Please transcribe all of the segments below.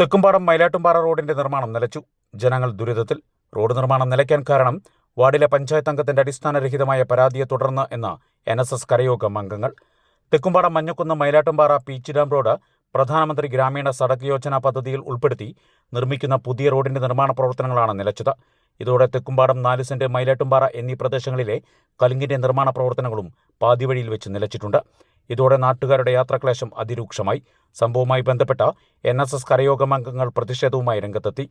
തെക്കുംപാടം മയിലാട്ടുംപാറ റോഡിന്റെ നിർമ്മാണം നിലച്ചു. ജനങ്ങൾ ദുരിതത്തിൽ. റോഡ് നിർമ്മാണം നിലയ്ക്കാൻ കാരണം വാർഡിലെ പഞ്ചായത്ത് അംഗത്തിന്റെ അടിസ്ഥാനരഹിതമായ പരാതിയെ തുടർന്ന് എന്ന് എൻ എസ് എസ് കരയോഗം അംഗങ്ങൾ. തെക്കുംപാടം മഞ്ഞക്കുന്ന് മയിലാട്ടുംപാറ പീച്ച് ഡാം റോഡ് പ്രധാനമന്ത്രി ഗ്രാമീണ സഡക് യോജന പദ്ധതിയിൽ ഉൾപ്പെടുത്തി നിർമ്മിക്കുന്ന പുതിയ റോഡിന്റെ നിർമ്മാണ പ്രവർത്തനങ്ങളാണ് നിലച്ചത്. ഇതോടെ തെക്കുംപാടം നാല് സെന്റ് മയിലാട്ടുംപാറ എന്നീ പ്രദേശങ്ങളിലെ കലുങ്കിന്റെ നിർമ്മാണ പ്രവർത്തനങ്ങളും പാതിവഴിയിൽ വെച്ച് നിലച്ചിട്ടുണ്ട്. ഇതോടെ നാട്ടുകാരുടെ യാത്രാക്ലേശം അതിരൂക്ഷമായി. സംഭവവുമായി ബന്ധപ്പെട്ട എൻ എസ് എസ് കരയോഗം അംഗങ്ങൾ പ്രതിഷേധവുമായി രംഗത്തെത്തി.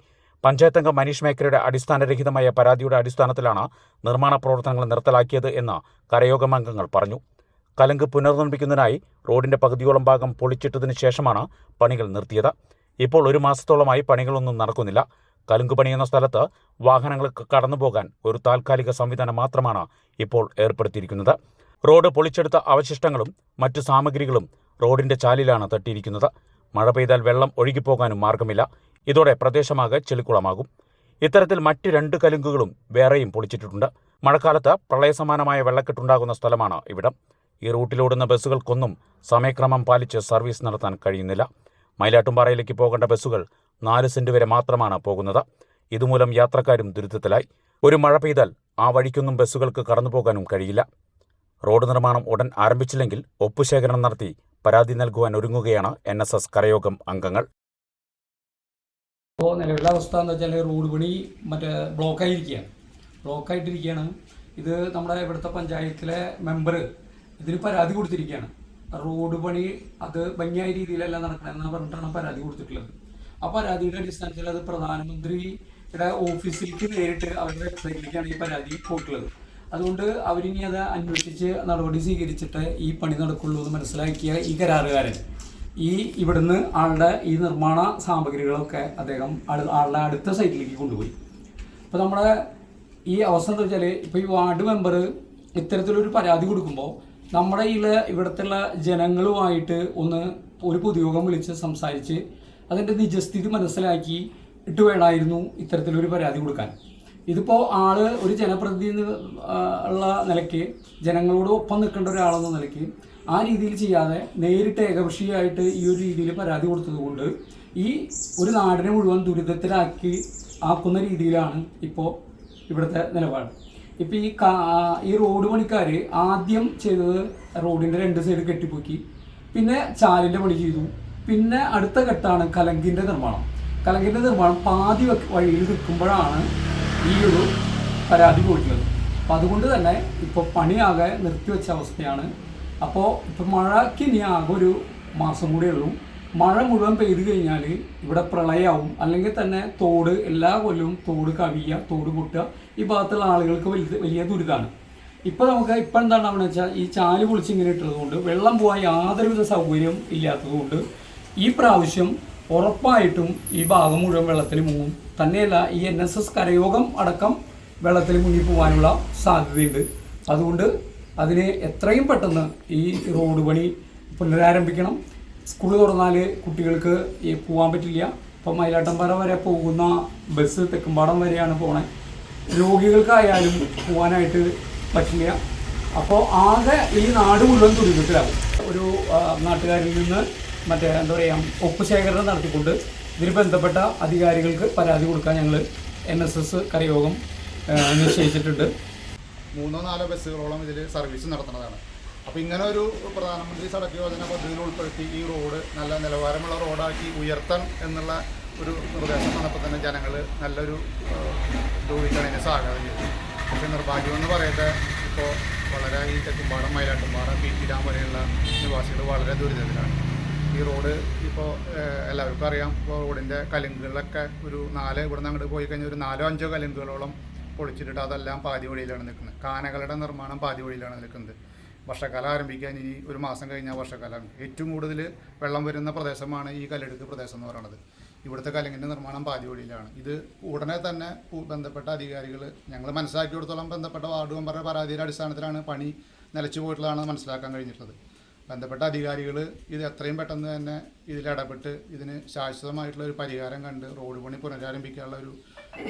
പഞ്ചായത്തംഗം മനീഷ് മേക്കരയുടെ അടിസ്ഥാനരഹിതമായ പരാതിയുടെ അടിസ്ഥാനത്തിലാണ് നിർമ്മാണ പ്രവർത്തനങ്ങൾ നിർത്തലാക്കിയത് എന്ന് കരയോഗം അംഗങ്ങൾ പറഞ്ഞു. കലങ്ക് പുനർനിർമ്മിക്കുന്നതിനായി റോഡിന്റെ പകുതിയോളം ഭാഗം പൊളിച്ചിട്ടതിനു ശേഷമാണ് പണികൾ നിർത്തിയത്. ഇപ്പോൾ ഒരു മാസത്തോളമായി പണികളൊന്നും നടക്കുന്നില്ല. കലുങ്ക് പണിയുന്ന സ്ഥലത്ത് വാഹനങ്ങൾക്ക് കടന്നുപോകാൻ ഒരു താൽക്കാലിക സംവിധാനം മാത്രമാണ് ഇപ്പോൾ ഏർപ്പെടുത്തിയിരിക്കുന്നത്. റോഡ് പൊളിച്ചെടുത്ത അവശിഷ്ടങ്ങളും മറ്റു സാമഗ്രികളും റോഡിന്റെ ചാലിലാണ് തട്ടിയിരിക്കുന്നത്. മഴ പെയ്താൽ വെള്ളം ഒഴുകിപ്പോകാനും മാർഗമില്ല. ഇതോടെ പ്രദേശമാകെ ചെളിക്കുളമാകും. ഇത്തരത്തിൽ മറ്റ് രണ്ട് കലുങ്കുകളും വേറെയും പൊളിച്ചിട്ടുണ്ട് മഴക്കാലത്ത് പ്രളയസമാനമായ വെള്ളക്കെട്ടുണ്ടാകുന്ന സ്ഥലമാണ് ഇവിടം. ഈ റൂട്ടിലോടുന്ന ബസ്സുകൾക്കൊന്നും സമയക്രമം പാലിച്ച് സർവീസ് നടത്താൻ കഴിയുന്നില്ല. മയിലാട്ടുംപാറയിലേക്ക് പോകേണ്ട ബസ്സുകൾ നാല് സെന്റ് വരെ മാത്രമാണ് പോകുന്നത്. ഇതുമൂലം യാത്രക്കാരും ദുരിതത്തിലായി. ഒരു മഴ പെയ്താൽ ആ വഴിക്കൊന്നും ബസ്സുകൾക്ക് കടന്നുപോകാനും കഴിയില്ല. റോഡ് നിർമ്മാണം ഉടൻ ആരംഭിച്ചില്ലെങ്കിൽ ഒപ്പുശേഖരണം നടത്തി പരാതി നൽകുവാൻ ഒരുങ്ങുകയാണ് എൻ എസ് എസ് കരയോഗം അംഗങ്ങൾ. ഇപ്പോൾ നിലവിലെ അവസ്ഥ എന്ന് വെച്ചാൽ റോഡ് പണി മറ്റേ ബ്ലോക്കായിരിക്കുകയാണ്. ബ്ലോക്കായിട്ടിരിക്കുകയാണ്. ഇത് നമ്മുടെ ഇവിടുത്തെ പഞ്ചായത്തിലെ മെമ്പർ ഇതിന് പരാതി കൊടുത്തിരിക്കുകയാണ്. റോഡ് പണി അത് ഭംഗിയായ രീതിയിലല്ല നടക്കണമെന്ന് പറഞ്ഞിട്ടാണ് പരാതി കൊടുത്തിട്ടുള്ളത്. ആ പരാതിയുടെ അടിസ്ഥാനത്തിൽ അത് പ്രധാനമന്ത്രിയുടെ ഓഫീസിലേക്ക് നേരിട്ട് അവരുടെ വെബ്സൈറ്റിലേക്കാണ് ഈ പരാതി പോയിട്ടുള്ളത്. അതുകൊണ്ട് അവരിനി അത് അന്വേഷിച്ച് നടപടി സ്വീകരിച്ചിട്ട് ഈ പണി നടക്കുള്ളൂ എന്ന് മനസ്സിലാക്കിയ ഈ കരാറുകാരൻ. ഈ ഇവിടുന്ന് ആളുടെ ഈ നിർമ്മാണ സാമഗ്രികളൊക്കെ അദ്ദേഹം ആള്- ആളുടെ അടുത്ത സൈറ്റിലേക്ക് കൊണ്ടുപോയി. അപ്പോൾ നമ്മുടെ ഈ അവസ്ഥ എന്താ വെച്ചാൽ ഇപ്പോൾ ഈ വാർഡ് മെമ്പർ ഇത്തരത്തിലൊരു പരാതി കൊടുക്കുമ്പോൾ നമ്മുടെ ഈ ഇവിടുത്തെ ജനങ്ങളുമായിട്ട് ഒന്ന് ഒരു പൊതുയോഗം വിളിച്ച് സംസാരിച്ച് അതിന്റെ നിജസ്ഥിതി മനസ്സിലാക്കി ഇട്ട് വേണമായിരുന്നു ഇത്തരത്തിലൊരു പരാതി കൊടുക്കാൻ. ഇതിപ്പോൾ ആൾ ഒരു ജനപ്രതിനിധി ഉള്ള നിലയ്ക്ക് ജനങ്ങളോട് ഒപ്പം നിൽക്കേണ്ട ഒരാളെന്ന നിലയ്ക്ക് ആ രീതിയിൽ ചെയ്യാതെ നേരിട്ട് ഏകപക്ഷീയമായിട്ട് ഈ ഒരു രീതിയിൽ പരാതി കൊടുത്തതുകൊണ്ട് ഈ ഒരു നാടിനെ മുഴുവൻ ദുരിതത്തിലാക്കി ആക്കുന്ന രീതിയിലാണ് ഇപ്പോൾ ഇവിടുത്തെ നിലപാട്. ഇപ്പോൾ ഈ ഈ റോഡ് പണിക്കാർ ആദ്യം ചെയ്തത് റോഡിന്റെ രണ്ട് സൈഡ് കെട്ടിപ്പൊക്കി പിന്നെ ചാലിന്റെ പണി ചെയ്തു പിന്നെ അടുത്ത ഘട്ടമാണ് കലങ്കിന്റെ നിർമ്മാണം. കലങ്കിന്റെ നിർമ്മാണം പാതി വഴിയിൽ നിൽക്കുമ്പോഴാണ് ഈ ഒരു പരാതി പോയിട്ടുള്ളത് അപ്പം അതുകൊണ്ട് തന്നെ ഇപ്പോൾ പണിയാകെ നിർത്തിവെച്ച അവസ്ഥയാണ്. അപ്പോൾ ഇപ്പോൾ മഴയ്ക്ക് ഇനി ആകെ ഒരു മാസം കൂടെ ഉള്ളൂ. മഴ മുഴുവൻ പെയ്തു കഴിഞ്ഞാൽ ഇവിടെ പ്രളയമാവും അല്ലെങ്കിൽ തന്നെ തോട് എല്ലാ കൊല്ലവും തോട് കവിയുക തോട് പൊട്ടുക ഈ ഭാഗത്തുള്ള ആളുകൾക്ക് വലിയ വലിയ ദുരിതമാണ് ഇപ്പോൾ നമുക്ക് ഇപ്പം എന്താണ് അവിടെ വെച്ചാൽ ഈ ചാൽ പൊളിച്ച് ഇങ്ങനെ ഇട്ടതുകൊണ്ട് വെള്ളം പോകാൻ യാതൊരുവിധ സൗകര്യം ഇല്ലാത്തതുകൊണ്ട് ഈ പ്രാവശ്യം ഉറപ്പായിട്ടും ഈ ഭാഗം മുഴുവൻ വെള്ളത്തിന് മുങ്ങും. തന്നെയല്ല ഈ എൻ എസ് എസ് കരയോഗം അടക്കം വെള്ളത്തിൽ മുങ്ങി പോകാനുള്ള സാധ്യതയുണ്ട്. അതുകൊണ്ട് അതിന് എത്രയും പെട്ടെന്ന് ഈ റോഡ് പണി പുനരാരംഭിക്കണം. സ്കൂൾ തുറന്നാൽ കുട്ടികൾക്ക് പോകാൻ പറ്റില്ല. ഇപ്പം മയിലാട്ടംപാറ വരെ പോകുന്ന ബസ് തെക്കുംപാടം വരെയാണ് പോണേ. രോഗികൾക്കായാലും പോകാനായിട്ട് പറ്റില്ല. അപ്പോൾ ആകെ ഈ നാട് മുഴുവൻ ദുരിതത്തിലാവും. ഒരു നാട്ടുകാരിൽ നിന്ന് മറ്റേ എന്താ പറയുക ഒപ്പ് ശേഖരണം നടത്തിക്കൊണ്ട് ഇതിന് ബന്ധപ്പെട്ട അധികാരികൾക്ക് പരാതി കൊടുക്കാൻ ഞങ്ങൾ എൻ എസ് എസ് കരയോഗം നിശ്ചയിച്ചിട്ടുണ്ട്. മൂന്നോ നാലോ ബസ്സുകളോളം ഇതിൽ സർവീസ് നടത്തുന്നതാണ്. അപ്പോൾ ഇങ്ങനെ ഒരു പ്രധാനമന്ത്രി സടക്ക് യോജന പദ്ധതിയിൽ ഉൾപ്പെടുത്തി ഈ റോഡ് നല്ല നിലവാരമുള്ള റോഡാക്കി ഉയർത്താൻ എന്നുള്ള ഒരു നിർദ്ദേശം വന്നപ്പോൾ തന്നെ ജനങ്ങൾ നല്ലൊരു രൂപീകരണത്തിന് സ്വാഗതം ചെയ്തു പക്ഷേ നിർഭാഗ്യമെന്ന് പറയട്ടെ ഇപ്പോൾ വളരെ ഈ Thekkumpadam Mayilattumpadam P T dam വരെയുള്ള നിവാസികൾ വളരെ ദുരിതത്തിലാണ്. ഈ റോഡ് ഇപ്പോൾ എല്ലാവർക്കും അറിയാം. ഇപ്പോൾ റോഡിന്റെ കലുങ്കുകളൊക്കെ ഒരു നാല് ഇവിടെ നിന്ന് അങ്ങോട്ട് പോയി കഴിഞ്ഞാൽ ഒരു നാലോ അഞ്ചോ കലുങ്കുകളോളം പൊളിച്ചിട്ട് അതെല്ലാം പാതി വഴിയിലാണ് നിൽക്കുന്നത്. കാനകളുടെ നിർമ്മാണം പാതി വഴിയിലാണ് നിൽക്കുന്നത്. വർഷക്കാലം ആരംഭിക്കാൻ ഇനി ഒരു മാസം കഴിഞ്ഞാൽ വർഷക്കാലം. ഏറ്റവും കൂടുതൽ വെള്ളം വരുന്ന പ്രദേശമാണ് ഈ കല്ലെടുക്ക് പ്രദേശം എന്ന് പറയുന്നത് ഇവിടുത്തെ കലങ്ങിന്റെ നിർമ്മാണം പാതി വഴിയിലാണ്. ഇത് ഉടനെ തന്നെ ബന്ധപ്പെട്ട അധികാരികൾ ഞങ്ങൾ മനസ്സിലാക്കി കൊടുത്തോളം ബന്ധപ്പെട്ട വാർഡ് മെമ്പറുടെ പരാതിയുടെ അടിസ്ഥാനത്തിലാണ് പണി നിലച്ചു പോയിട്ടുള്ളതാണ് മനസ്സിലാക്കാൻ കഴിഞ്ഞിട്ടുള്ളത്. ബന്ധപ്പെട്ട അധികാരികൾ ഇത് എത്രയും പെട്ടെന്ന് തന്നെ ഇതിൽ ഇടപെട്ട് ഇതിന് ശാശ്വതമായിട്ടുള്ള ഒരു പരിഹാരം കണ്ട് റോഡ് പണി പുനരാരംഭിക്കാനുള്ള ഒരു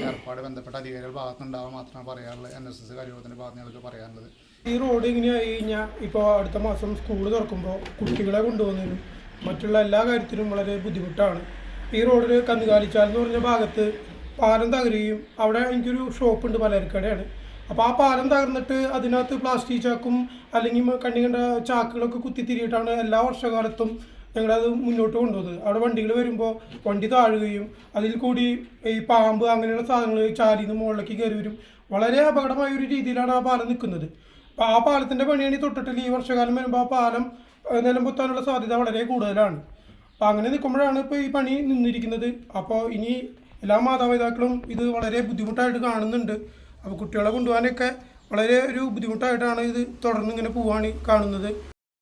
ഏർപ്പാട് ബന്ധപ്പെട്ട അധികാരികൾ ഭാഗത്തുനിന്നുണ്ടാവാൻ മാത്രമാണ് പറയാറുള്ളത്. എൻ എസ് എസ് കാര്യത്തിന്റെ ഭാഗത്ത് ഞങ്ങൾക്ക് പറയാനുള്ളത്. ഈ റോഡ് ഇങ്ങനെ ആയി കഴിഞ്ഞാൽ ഇപ്പോൾ അടുത്ത മാസം സ്കൂൾ തുറക്കുമ്പോൾ കുട്ടികളെ കൊണ്ടുപോകുന്നതിനും മറ്റുള്ള എല്ലാ കാര്യത്തിനും വളരെ ബുദ്ധിമുട്ടാണ്. ഈ റോഡിൽ കന്നുകാലിച്ചാൽ എന്ന് പറഞ്ഞ ഭാഗത്ത് പാലം തകരുകയും അവിടെ എനിക്കൊരു ഷോപ്പ് ഷോപ്പുണ്ട് പലചരക്കടയാണ് അപ്പോൾ ആ പാലം തകർന്നിട്ട് അതിനകത്ത് പ്ലാസ്റ്റിക് ചാക്കും അല്ലെങ്കിൽ കണ്ണി കണ്ട ചാക്കുകളൊക്കെ കുത്തിത്തിരിയിട്ടാണ് എല്ലാ വർഷകാലത്തും ഞങ്ങളത് മുന്നോട്ട് കൊണ്ടുപോകുന്നത്. അവിടെ വണ്ടികൾ വരുമ്പോൾ വണ്ടി താഴുകയും അതിൽ കൂടി ഈ പാമ്പ് അങ്ങനെയുള്ള സാധനങ്ങൾ ചാലിൽ നിന്ന് മുകളിലേക്ക് കയറി വരും. വളരെ അപകടമായ ഒരു രീതിയിലാണ് ആ പാലം നിൽക്കുന്നത്. അപ്പോൾ ആ പാലത്തിന്റെ പണിയാണ് ഈ തൊട്ടിട്ടില്ല ഈ വർഷകാലം വരുമ്പോൾ ആ പാലം ഏഹ്, നിലം പൊത്താനുള്ള സാധ്യത വളരെ കൂടുതലാണ്. അപ്പോൾ അങ്ങനെ നിൽക്കുമ്പോഴാണ് ഇപ്പോൾ ഈ പണി നിന്നിരിക്കുന്നത്. അപ്പോൾ ഇനി എല്ലാ മാതാപിതാക്കളും ഇത് വളരെ ബുദ്ധിമുട്ടായിട്ട് കാണുന്നുണ്ട്. അപ്പോൾ കുട്ടികളെ കൊണ്ടുപോകാനൊക്കെ വളരെ ഒരു ബുദ്ധിമുട്ടായിട്ടാണ് ഇത് തുടർന്ന് ഇങ്ങനെ പോവാണ് കാണുന്നത്.